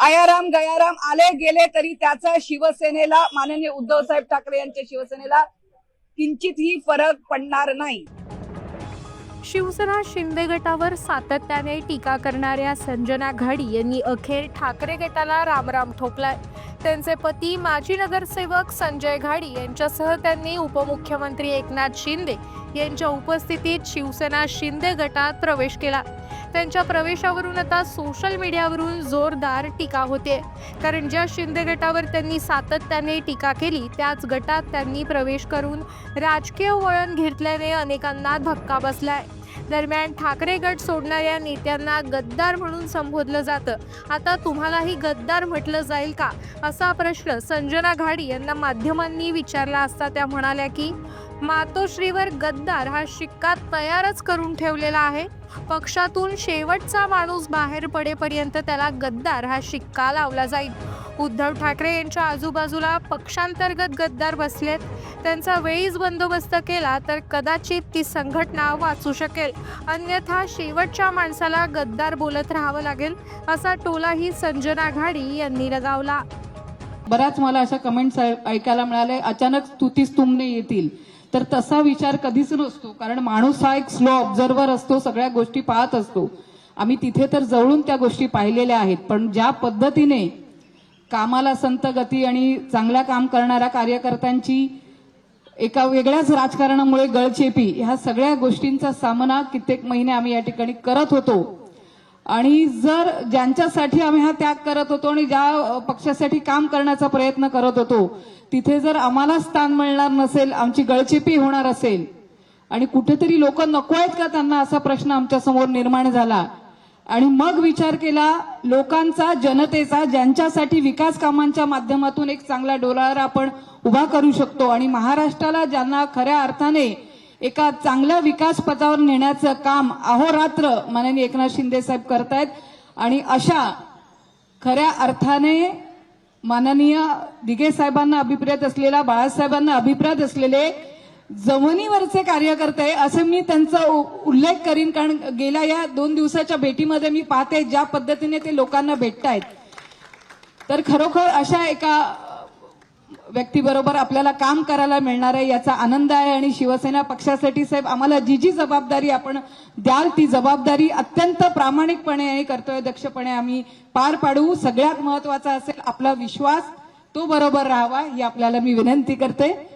आयाराम गयाराम आले गेले तरी त्याचा शिवसेनेला माननीय उद्धव साहेब ठाकरे यांच्या शिवसेनेला किंचितही फरक पडणार नाही. शिवसेना शिंदे गटावर सातत्याने टीका करणाऱ्या संजना घाडी यांनी अखेर ठाकरे गटाला रामराम ठोकलाय. त्यांचे पती माजी नगरसेवक संजय घाडी यांच्यासह त्यांनी उपमुख्यमंत्री एकनाथ शिंदे यांच्या उपस्थितीत शिवसेना शिंदे गटात प्रवेश केला. त्यांच्या प्रवेशावरून आता सोशल मीडियावरून जोरदार टीका होते. कारण ज्या शिंदे गटावर त्यांनी सातत्याने टीका केली त्याच गटात त्यांनी प्रवेश करून राजकीय वळण घेतल्याने अनेकांना धक्का बसलाय. दरम्यान ठाकरे गट सोडणाऱ्या नेत्यांना गद्दार म्हणून संबोधलं जातं. आता तुम्हालाही गद्दार म्हटलं जाईल का? असा प्रश्न संजना घाडी यांना माध्यमांनी विचारला असता त्या म्हणाल्या की मातोश्रीवर गद्दार हा शिक्का तयारच करून ठेवलेला आहे. पक्षातून शेवटचा माणूस बाहेर पडेपर्यंत त्याला गद्दार हा शिक्का लावला जाईल. उद्धव ठाकरे यांच्या आजूबाजूला पक्षांतर्गत गद्दार बसलेत. त्यांचा वेळीच बंदोबस्त केला तर कदाचित ती संघटना वाचू शकेल. अन्यथा शेवटच्या माणसाला गद्दार बोलत राहावं लागेल असा टोलाही संजना घाडी यांनी लगावला. बऱ्याच मला अशा कमेंट्स ऐकायला मिळाले. अचानक स्तुतीस तुमने येतील. तर तसा विचार कधीच नसतो कारण माणूस हा एक स्लो ऑब्झर्वर असतो सगळ्या गोष्टी पाहत असतो. आम्ही तिथे तर जवळून त्या गोष्टी पाहिलेल्या आहेत पण ज्या पद्धतीने कामाला संत गती आणि चांगल्या काम करणाऱ्या कार्यकर्त्यांची एका वेगळ्याच राजकारणामुळे गळचेपी ह्या सगळ्या गोष्टींचा सामना कित्येक महिने आम्ही या ठिकाणी करत होतो. आणि जर ज्यांच्यासाठी आम्ही हा त्याग करत होतो आणि ज्या पक्षासाठी काम करण्याचा प्रयत्न करत होतो तिथे जर आम्हाला स्थान मिळणार नसेल आमची गळचेपी होणार असेल आणि कुठेतरी लोक नको आहेत का त्यांना असा प्रश्न आमच्यासमोर निर्माण झाला आणि मग विचार केला लोकांचा जनतेचा ज्यांच्यासाठी विकास कामांच्या माध्यमातून एक चांगला डोलार आपण उभा करू शकतो. आणि महाराष्ट्राला ज्यांना खऱ्या अर्थाने एका चांगल्या विकास पथावर नेण्याचं काम अहोरात्र माननीय एकनाथ शिंदे साहेब करतायत. आणि अशा खऱ्या अर्थाने माननीय दिघे साहेबांना अभिप्रेत असलेला बाळासाहेबांना अभिप्रेत असलेले जमिनीवरचे कार्यकर्ते असे मी त्यांचा उ- उल्लेख करीन कारण गेल्या या दोन दिवसाच्या भेटीमध्ये मी पाहते ज्या पद्धतीने ते लोकांना भेटतायत. तर खरोखर अशा एका व्यक्तीबरोबर आपल्याला काम करायला मिळणार आहे याचा आनंद आहे आणि शिवसेना पक्षासाठी साहेब आम्हाला जी जी जबाबदारी आपण द्याल ती जबाबदारी अत्यंत प्रामाणिकपणे आणि कर्तव्यदक्षपणे आम्ही पार पाडू. सगळ्यात महत्त्वाचा असेल आपला विश्वास तो बरोबर राहावा ही आपल्याला मी विनंती करते.